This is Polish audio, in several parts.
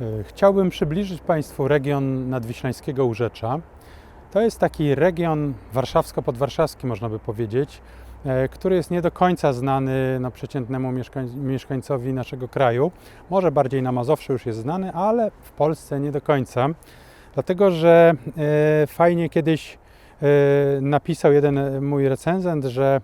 E, Chciałbym przybliżyć Państwu region nadwiślańskiego Urzecza. To jest taki region warszawsko-podwarszawski, można by powiedzieć, e, który jest nie do końca znany no, przeciętnemu mieszkań, mieszkańcowi naszego kraju. Może bardziej na Mazowszu już jest znany, ale w Polsce nie do końca. Dlatego, że e, fajnie kiedyś napisał jeden mój recenzent, że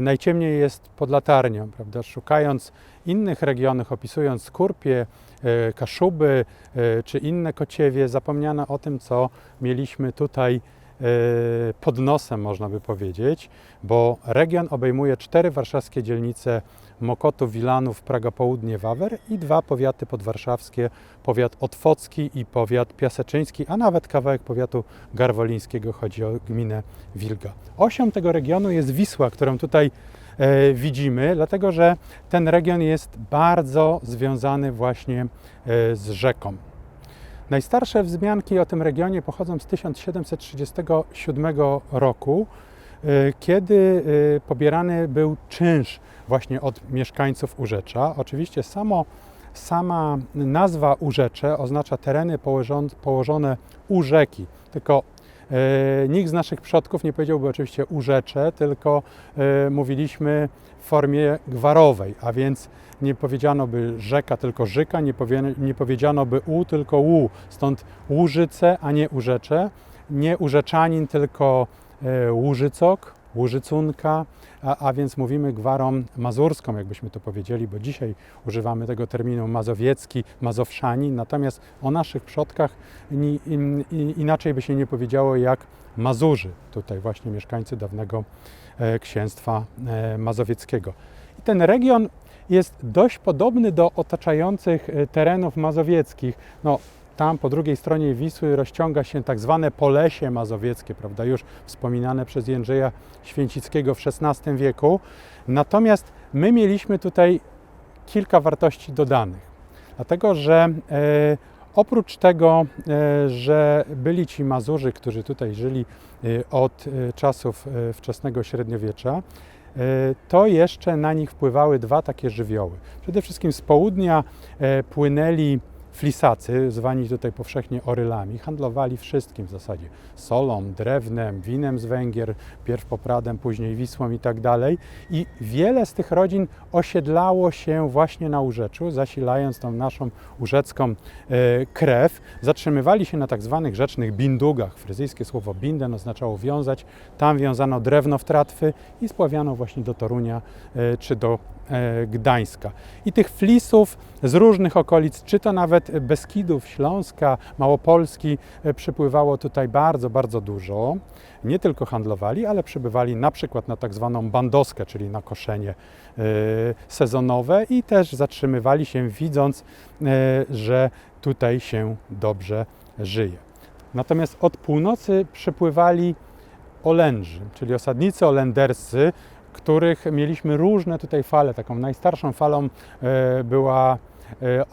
najciemniej jest pod latarnią, prawda? Szukając innych regionów, opisując Skurpie, e, Kaszuby e, czy inne kociewie, zapomniano o tym, co mieliśmy tutaj e, pod nosem, można by powiedzieć, bo region obejmuje cztery warszawskie dzielnice Mokotów, Wilanów, Praga Południe, Wawer i dwa powiaty podwarszawskie, powiat otwocki i powiat piaseczyński, a nawet kawałek powiatu garwolińskiego, chodzi o gminę Wilga. Osią tego regionu jest Wisła, którą tutaj e, widzimy, dlatego że ten region jest bardzo związany właśnie e, z rzeką. Najstarsze wzmianki o tym regionie pochodzą z 1737 roku, kiedy e, pobierany był czynsz właśnie od mieszkańców Urzecza. Oczywiście samo, sama nazwa Urzecze oznacza tereny położone, u rzeki, tylko e, nikt z naszych przodków nie powiedziałby oczywiście Urzecze, tylko e, mówiliśmy w formie gwarowej, a więc nie powiedziano by rzeka, tylko żyka, nie, powie, nie powiedziano by u, tylko łu, stąd Łużyce, a nie Urzecze, nie Urzeczanin, tylko e, Łużycok, Łużycunka, a, a więc mówimy gwarą mazurską, jakbyśmy to powiedzieli, bo dzisiaj używamy tego terminu mazowiecki, mazowszanin, natomiast o naszych przodkach ni, in, inaczej by się nie powiedziało jak Mazurzy, tutaj właśnie mieszkańcy dawnego e, księstwa e, mazowieckiego. I ten region jest dość podobny do otaczających e, terenów mazowieckich. No, tam po drugiej stronie Wisły rozciąga się tak zwane Polesie Mazowieckie, prawda, już wspominane przez Jędrzeja Święcickiego w XVI wieku. Natomiast my mieliśmy tutaj kilka wartości dodanych, dlatego że e, oprócz tego, e, że byli ci Mazurzy, którzy tutaj żyli e, od e, czasów wczesnego średniowiecza, to jeszcze na nich wpływały dwa takie żywioły. Przede wszystkim z południa płynęli flisacy, zwani tutaj powszechnie orylami, handlowali wszystkim w zasadzie. Solą, drewnem, winem z Węgier, pierw Popradem, później Wisłą i tak dalej. I wiele z tych rodzin osiedlało się właśnie na Urzeczu, zasilając tą naszą urzecką e, krew. Zatrzymywali się na tak zwanych rzecznych bindugach. Fryzyjskie słowo binden oznaczało wiązać. Tam wiązano drewno w tratwy i spławiano właśnie do Torunia e, czy do Gdańska. I tych flisów z różnych okolic, czy to nawet Beskidów, Śląska, Małopolski, e, przypływało tutaj bardzo, bardzo dużo. Nie tylko handlowali, ale przybywali na przykład na tak zwaną bandoskę, czyli na koszenie e, sezonowe i też zatrzymywali się, widząc, e, że tutaj się dobrze żyje. Natomiast od północy przypływali Olędrzy, czyli osadnicy olenderscy, których mieliśmy różne tutaj fale. Taką najstarszą falą e, była e, e,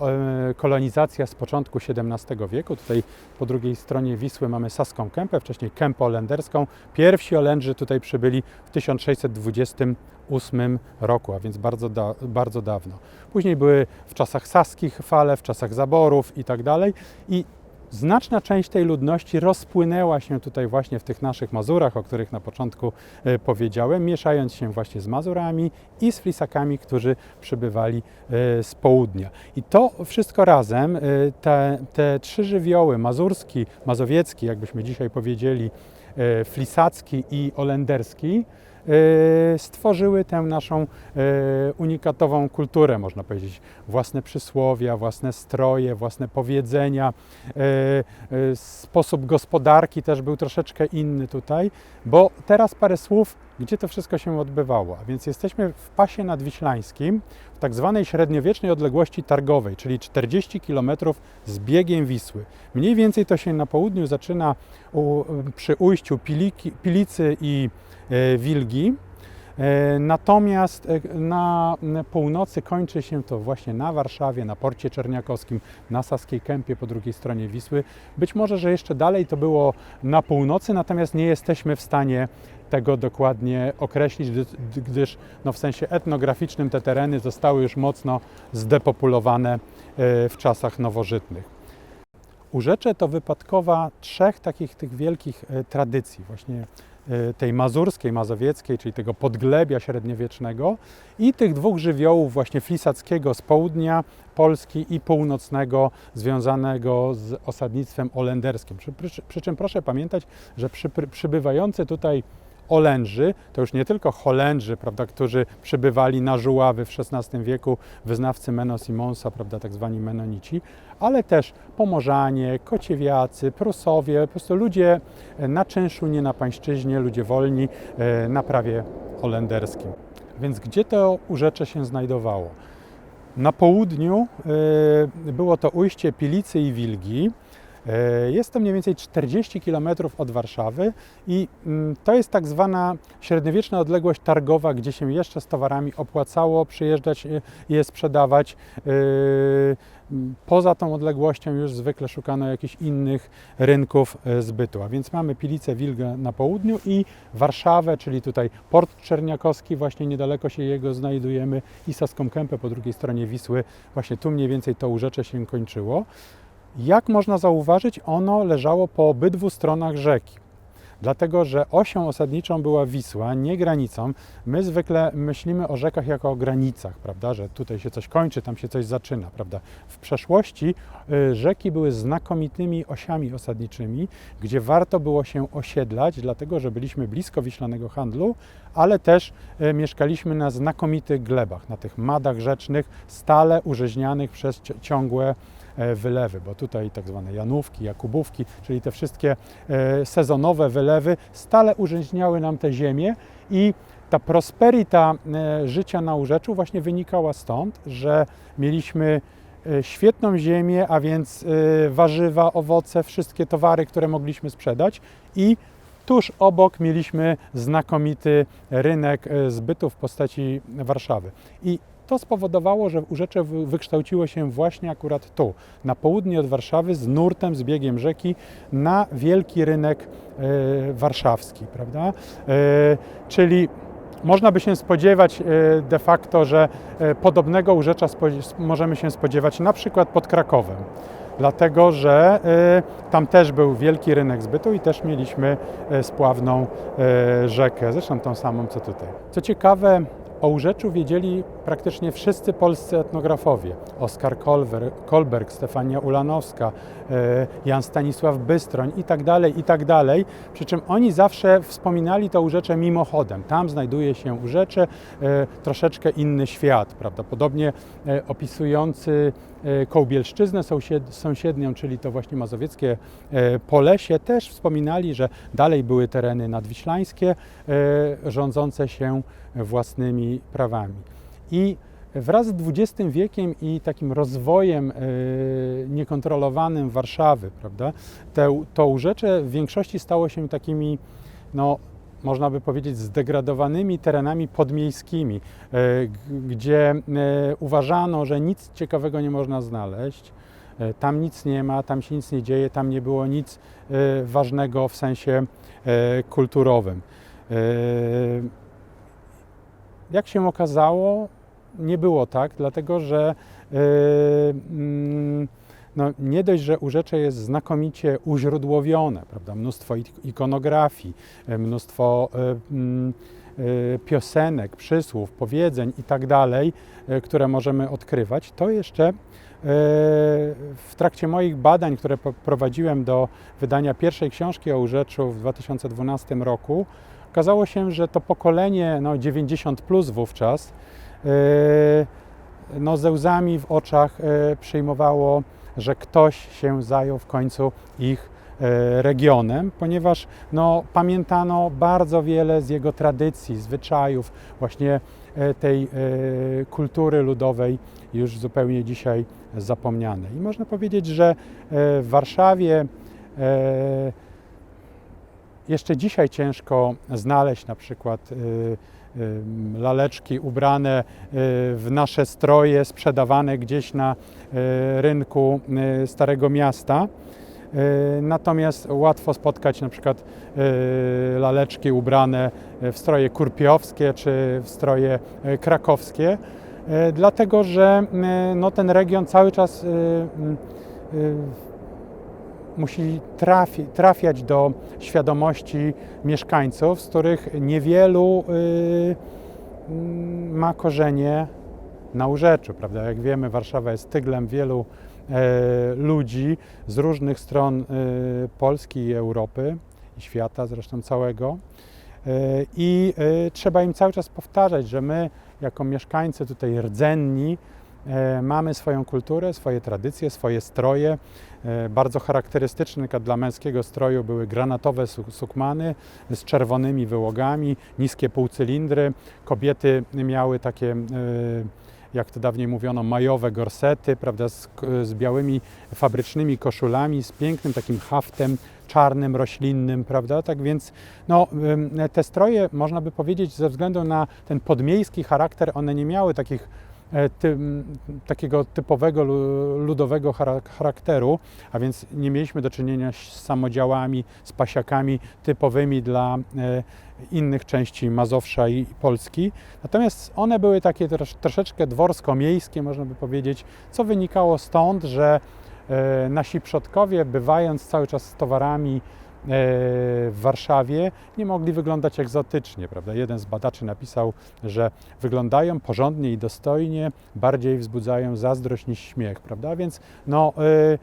kolonizacja z początku XVII wieku. Tutaj po drugiej stronie Wisły mamy Saską Kępę, wcześniej Kępę Olenderską. Pierwsi Olędrzy tutaj przybyli w 1628 roku, a więc bardzo, da, bardzo dawno. Później były w czasach saskich fale, w czasach zaborów i tak dalej. I Znaczna część tej ludności rozpłynęła się tutaj właśnie w tych naszych Mazurach, o których na początku e, powiedziałem, mieszając się właśnie z Mazurami i z Flisakami, którzy przybywali e, z południa. I to wszystko razem, e, te, te trzy żywioły, mazurski, mazowiecki, jakbyśmy dzisiaj powiedzieli, flisacki i olenderski, stworzyły tę naszą e, unikatową kulturę, można powiedzieć. Własne przysłowia, własne stroje, własne powiedzenia. E, Sposób gospodarki też był troszeczkę inny tutaj, bo teraz parę słów, gdzie to wszystko się odbywało. A więc jesteśmy w pasie nadwiślańskim, w tak zwanej średniowiecznej odległości targowej, czyli 40 km z biegiem Wisły. Mniej więcej to się na południu zaczyna u, przy ujściu Piliki, Pilicy i Wilgi. E, Natomiast e, na północy kończy się to właśnie na Warszawie, na porcie czerniakowskim, na Saskiej Kępie po drugiej stronie Wisły. Być może, że jeszcze dalej to było na północy, natomiast nie jesteśmy w stanie tego dokładnie określić, gdy- gdyż no, w sensie etnograficznym te tereny zostały już mocno zdepopulowane e, w czasach nowożytnych. Urzecze to wypadkowa trzech takich tych wielkich e, tradycji, właśnie e, tej mazurskiej, mazowieckiej, czyli tego podglebia średniowiecznego i tych dwóch żywiołów właśnie flisackiego z południa Polski i północnego związanego z osadnictwem olenderskim. Przy, przy, przy czym proszę pamiętać, że przy, przybywający tutaj Olędrzy, to już nie tylko Holendrzy, prawda, którzy przybywali na Żuławy w XVI wieku, wyznawcy Menos i Monsa, prawda, tak zwani Menonici, ale też Pomorzanie, Kociewiacy, Prusowie, po prostu ludzie na czynszu, nie na pańszczyźnie, ludzie wolni e, na prawie holenderskim. Więc gdzie to urzecze się znajdowało? Na południu e, było to ujście Pilicy i Wilgi. E, Jest to mniej więcej 40 km od Warszawy i mm, to jest tak zwana średniowieczna odległość targowa, gdzie się jeszcze z towarami opłacało przyjeżdżać i je sprzedawać. E, Poza tą odległością już zwykle szukano jakichś innych rynków e, zbytu. A więc mamy Pilicę Wilgę na południu i Warszawę, czyli tutaj port czerniakowski, właśnie niedaleko się jego znajdujemy i Saską Kępę po drugiej stronie Wisły. Właśnie tu mniej więcej to urzecze się kończyło. Jak można zauważyć, ono leżało po obydwu stronach rzeki. Dlatego, że osią osadniczą była Wisła, nie granicą. My zwykle myślimy o rzekach jako o granicach, prawda, że tutaj się coś kończy, tam się coś zaczyna, prawda. W przeszłości y, rzeki były znakomitymi osiami osadniczymi, gdzie warto było się osiedlać, dlatego, że byliśmy blisko wiślanego handlu, ale też y, mieszkaliśmy na znakomitych glebach, na tych madach rzecznych, stale urzeźnianych przez ci- ciągłe wylewy, bo tutaj tak zwane janówki, jakubówki, czyli te wszystkie e, sezonowe wylewy stale urzeźniały nam te ziemię i ta prosperita e, życia na Urzeczu właśnie wynikała stąd, że mieliśmy e, świetną ziemię, a więc e, warzywa, owoce, wszystkie towary, które mogliśmy sprzedać i tuż obok mieliśmy znakomity rynek e, zbytu w postaci Warszawy. I to spowodowało, że Urzecze wy- wykształciło się właśnie akurat tu, na południe od Warszawy, z nurtem, z biegiem rzeki, na wielki rynek e, warszawski, prawda? E, czyli można by się spodziewać e, de facto, że podobnego Urzecza możemy się spodziewać na przykład pod Krakowem. Dlatego, że tam też był wielki rynek zbytu i też mieliśmy spławną rzekę, zresztą tą samą co tutaj. Co ciekawe, o Urzeczu wiedzieli praktycznie wszyscy polscy etnografowie. Oskar Kolwer, Kolberg, Stefania Ulanowska, e, Jan Stanisław Bystroń i tak dalej, i tak dalej. Przy czym oni zawsze wspominali to Urzecze mimochodem. Tam znajduje się Urzecze, e, troszeczkę inny świat, prawdopodobnie e, opisujący Kołbielszczyznę sąsied, sąsiednią, czyli to właśnie mazowieckie Polesie, też wspominali, że dalej były tereny nadwiślańskie, rządzące się własnymi prawami. I wraz z XX wiekiem i takim rozwojem e, niekontrolowanym Warszawy, prawda, te, to Urzecze w większości stało się takimi, no, można by powiedzieć, zdegradowanymi terenami podmiejskimi, e, gdzie e, uważano, że nic ciekawego nie można znaleźć. Tam nic nie ma, tam się nic nie dzieje, tam nie było nic ważnego w sensie kulturowym. Jak się okazało, nie było tak, dlatego że e, mm, no, nie dość, że Urzecze jest znakomicie uźródłowione, prawda? mnóstwo ik- ikonografii, e, mnóstwo e, mm, piosenek, przysłów, powiedzeń i tak dalej, które możemy odkrywać, to jeszcze w trakcie moich badań, które prowadziłem do wydania pierwszej książki o Urzeczu w 2012 roku, okazało się, że to pokolenie no, 90 plus wówczas no, ze łzami w oczach e, przyjmowało, że ktoś się zajął w końcu ich e, regionem, ponieważ no, pamiętano bardzo wiele z jego tradycji, zwyczajów, właśnie e, tej e, kultury ludowej już zupełnie dzisiaj zapomnianej. I można powiedzieć, że e, w Warszawie e, jeszcze dzisiaj ciężko znaleźć na przykład y, laleczki ubrane y, w nasze stroje, sprzedawane gdzieś na y, rynku y, Starego Miasta. Y, Natomiast łatwo spotkać na przykład y, laleczki ubrane w stroje kurpiowskie czy w stroje y, krakowskie, y, dlatego że y, no, ten region cały czas y, y, y, musi trafi, trafiać do świadomości mieszkańców, z których niewielu y, mm, ma korzenie na Urzeczu, prawda? Jak wiemy, Warszawa jest tyglem wielu e, ludzi z różnych stron e, Polski i Europy i świata zresztą całego. E, I e, trzeba im cały czas powtarzać, że my, jako mieszkańcy tutaj rdzenni, mamy swoją kulturę, swoje tradycje, swoje stroje. E, Bardzo charakterystyczne dla męskiego stroju były granatowe su- sukmany z czerwonymi wyłogami, niskie półcylindry. Kobiety miały takie, e, jak to dawniej mówiono, majowe gorsety, prawda, z, z białymi fabrycznymi koszulami, z pięknym takim haftem czarnym, roślinnym, prawda? Tak więc no, te stroje, można by powiedzieć, ze względu na ten podmiejski charakter, one nie miały takich e, takiego typowego lu- ludowego chara- charakteru, a więc nie mieliśmy do czynienia z samodziałami, z pasiakami typowymi dla e, innych części Mazowsza i Polski. Natomiast one były takie trosz, troszeczkę dworsko-miejskie, można by powiedzieć, co wynikało stąd, że e, nasi przodkowie, bywając cały czas z towarami w Warszawie, nie mogli wyglądać egzotycznie. Prawda? Jeden z badaczy napisał, że wyglądają porządnie i dostojnie, bardziej wzbudzają zazdrość niż śmiech. Prawda? Więc no, e, e,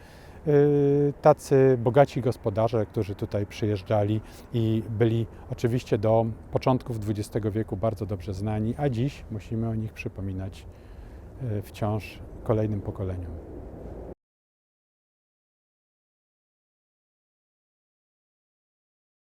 tacy bogaci gospodarze, którzy tutaj przyjeżdżali i byli oczywiście do początków XX wieku bardzo dobrze znani, a dziś musimy o nich przypominać e, wciąż kolejnym pokoleniom.